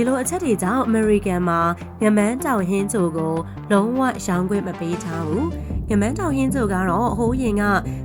ဒီလိုအချက်တွေကြောင့် American မှာငမန်းတောင်ဟင်းချိုကို လုံးဝရောင်းခွင့်မပေးထားဘူးငမန်းတောင်ဟင်းချိုကတော့ဟိုးရင်က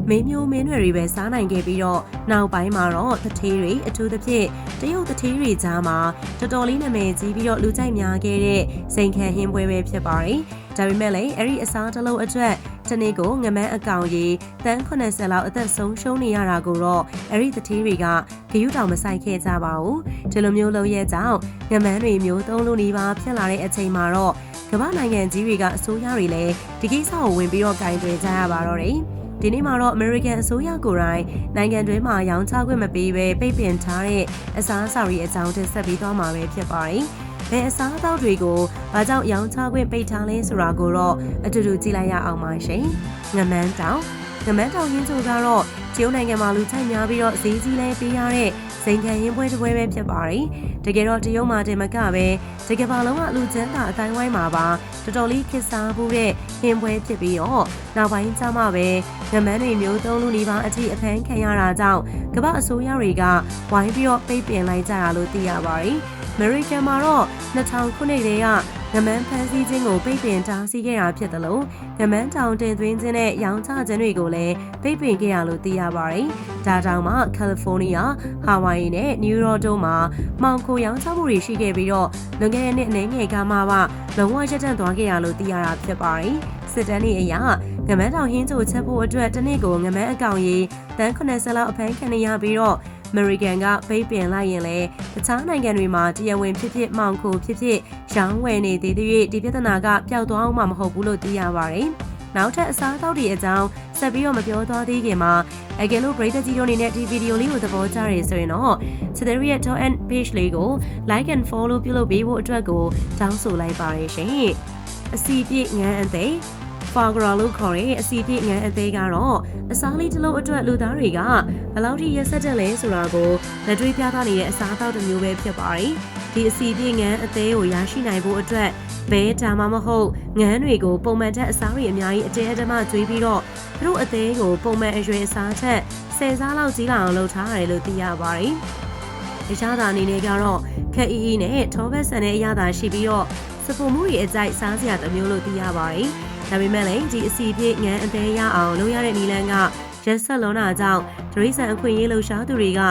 မင်းမျိုးမင်းတွေပဲစားနိုင်ခဲ့ပြီးတော့နောက်ပိုင်းမှာတော့တထေးတွေအထူးသဖြင့်တရုတ်တထေးတွေကြားမှာတော်တော်လေးနာမည်ကြီးပြီးတော့လူကြိုက်များခဲ့တဲ့စိန်ခံဟင်းပွဲပဲဖြစ်ပါတယ် ဒါပေမဲ့လည်းအဲ့ဒီအစားတစ်လုံးအတွက်တနေ့ကိုငမန်းအကောင်ကြီးတန်း80လောက်အသက်ဆုံးရှုံးနေရတာကိုတော့အဲ့ဒီတထေးတွေကဂယုတောင်မဆိုင်ခဲ့ကြပါဘူးဒီလိုမျိုးလုပ်ရဲ့ကြောင့်ငမန်းတွေမျိုးသုံးလို့နေပါဖြစ်လာတဲ့အချိန်မှာတော့ကမ္ဘာနိုင်ငံကြီးတွေကအစိုးရတွေလည်းဒီကိစ္စကိုဝင်ပြီးတော့ကင်တွယ်ကြရပါတော့တယ်ဒီနေ့မှာတော့ American အစိုးရကိုယ်တိုင်နိုင်ငံတွင်းမှာရောင်းချခွင့်မပေးဘဲပိတ်ပင်ထားတဲ့အစားအစာတွေအကြောင်းတင်ဆက်ပြီးသွားမှာပဲဖြစ်ပါတယ်။ ဘယ်အစားအသောက်တွေကိုဘာကြောင့်ရောင်းချခွင့်ပိတ်ထားလဲဆိုတာကိုတော့အတူတူကြည့်လိုက်ရအောင်ပါရှင်။ငမန်းတောင်ငမန်းတောင်ရင်းချိုကတော့ကျိုးနိုင်ငံမှာလူချိုက်များပြီးတော့ဈေးကြီးလဲပေးရတဲ့စိန်ခံရင်ပွဲတစ်ပွဲပဲဖြစ်ပါတယ်။တကယ်တော့တရုတ်မှာတင်မကပဲတကယ်ပါလုံးကလူချမ်းသာအတိုင်းဝိုင်းမှာပါတော်တော်လေးခစ်စားမှုတဲ့ဟင်းပွဲဖြစ်ပြီးတော့နောက်ပိုင်းကျမှပဲငမန်းတွေမျိုးသုံးလူနေပါအထိအဖမ်းခံရတာကြောင့်ကမ္ဘာအစိုးရတွေကဝိုင်းပြီးတော့ပိတ်ပင်လိုက်ကြတာလို့သိရပါတယ်။ American မှာတော့2000ခုနှစ်တည်းကငမန်းဖမ်းဆီးခြင်းကိုပိတ်ပင်တားဆီးခဲ့တာဖြစ်တယ်လို့ငမန်းတောင်တင်သွင်းခြင်းနဲ့ရောင်းချခြင်းတွေကိုလည်းပိတ်ပင်ခဲ့ရလို့သိရပါတယ်။ဒါကြောင့်မှကယ်လီဖိုးနီးယား၊ဟာဝိုင်နဲ့နယူးယောက်တို့မှာမှောင်ခိုရောင်းချမှုတွေရှိခဲ့ပြီးတော့လွန်ခဲ့တဲ့နှစ်အနေငယ်ကမှပါလုံးဝရပ်တန့်သွားခဲ့ရလို့သိရတာဖြစ်ပါတယ်။စစ်တမ်းတွေအရငမန်းတောင်ဟင်းချိုချက်ဖို့အတွက်တစ်နေ့ကိုငမန်းအကောင်ကြီးတန်း80လောက်အဖမ်းခံရပြီးတော့ American ကပိတ်ပင်လိုက်ရင်လည်းတခြားနိုင်ငံတွေမှာတရားဝင်ဖြစ်ဖြစ်မှောင်ခိုဖြစ်ဖြစ်ရောင်းဝယ်နေသေးသေးဒီပြဿနာကပျောက်သွားအောင်မှမဟုတ်ဘူးလို့သိရပါတယ်။နောက်ထပ်အစားအသောက်တွေအကြောင်းဆက်ပြီးတော့မပြောသွားသေးခင်မှာအကယ်လို့ပရိသတ်ကြီးတို့အနေနဲ့ဒီဗီဒီယိုလေးကိုသဘောကျရဆိုရင်တော့ချစ်တဲ့ရဲ့ Top and Page လေးကို Like and Follow ပြုလုပ်ပေးဖို့အတွက်ကိုတောင်းဆိုလိုက်ပါရရှင်။အစီပြည့်ငန်းအသိ ဖာဂရာလို့ခေါ်တဲ့အစီပြည့်ငန်းအသေးကတော့အစားလေးတစ်လုံးအတွက်လူသားတွေကဘယ်လောက်ထိရက်ဆက်တယ်လဲဆိုတာကိုလက်တွေ့ပြသနေတဲ့အစားအသောက်တစ်မျိုးပဲဖြစ်ပါတယ်။ဒီအစီပြည့်ငန်းအသေးကိုရရှိနိုင်ဖို့အတွက်ဘဲဒါမှမဟုတ်ငန်းတွေကိုပုံမှန်တဲ့အစားတွေအများကြီးအတဲအတမကျွေးပြီးတော့သူတို့အသေးကိုပုံမှန်အရွယ်အစားချက်10စားလောက်ကြီးလာအောင်လုပ်ထားရတယ်လို့သိရပါတယ်။အရသာအနေနဲ့ကတော့ခက်အီအီနဲ့ထောဘက်ဆန်တဲ့အရသာရှိပြီးတော့စပူမှုတွေအကြိုက်စားစရာတစ်မျိုးလို့သိရပါတယ်။ ဒါပေမဲ့လည်းဒီအစီအပြည့်ငန်းအသေးရအောင်လုပ်ရတဲ့နီလန်းကရက်ဆက်လုံးတာကြောင့်ဒရိဆန်အခွင့်အရေးလှူရှားသူတွေက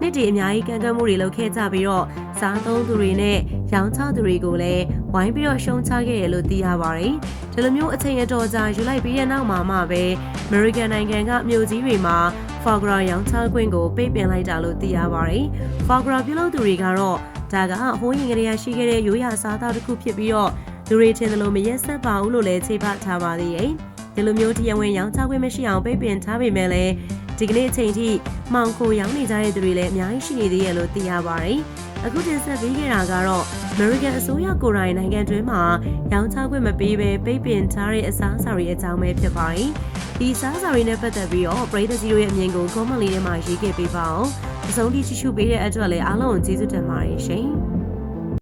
နှစ်တည်အများကြီးကန့်ကွက်မှုတွေလုပ်ခဲ့ကြပြီးတော့စားသုံးသူတွေနဲ့ရောင်းချသူတွေကိုလည်းဝိုင်းပြီးတော့ရှုံးချခဲ့တယ်လို့သိရပါတယ်။ဒီလိုမျိုးအချိန်အတော်ကြာယူလိုက်ပြီးတဲ့နောက်မှာမှပဲ American နိုင်ငံကမြို့ကြီးတွေမှာ Fogra ရောင်းချခွင့်ကိုပိတ်ပင်လိုက်တာလို့သိရပါတယ်။ Fogra ပြုလုပ်သူတွေကတော့ဒါကဟိုးရင်ကလေးရရှိခဲ့တဲ့ရိုးရာစားသောက်တစ်ခုဖြစ်ပြီးတော့ လူတွေထင်တယ်လို့မရက်ဆက်ပါဘူးလို့လည်းခြေပထားပါသေးတယ်။ဒီလိုမျိုးတရားဝင်ရောင်းချခွင့်မရှိအောင်ပိတ်ပင်ထားပေမဲ့လည်းဒီကနေ့အချိန်ထိမှောင်ခိုရောင်းနေကြတဲ့သူတွေလည်းအများကြီးရှိနေသေးရလို့သိရပါတယ်။အခုတင်ဆက်ပေးခဲ့တာကတော့ American အစိုးရကိုယ်တိုင်နိုင်ငံတွင်းမှာရောင်းချခွင့်မပေးဘဲပိတ်ပင်ထားတဲ့အစားအစာတွေအကြောင်းပဲဖြစ်ပါတယ်။ဒီစားစာတွေနဲ့ပတ်သက်ပြီးတော့ပရိသတ်ကြီးတို့ရဲ့အမြင်ကို comment လေးထဲမှာရေးခဲ့ပေးပါအောင်။အဆုံးထိကြည့်ရှုပေးတဲ့အတွက်လည်းအားလုံးကိုကျေးဇူးတင်ပါတယ်ရှင်။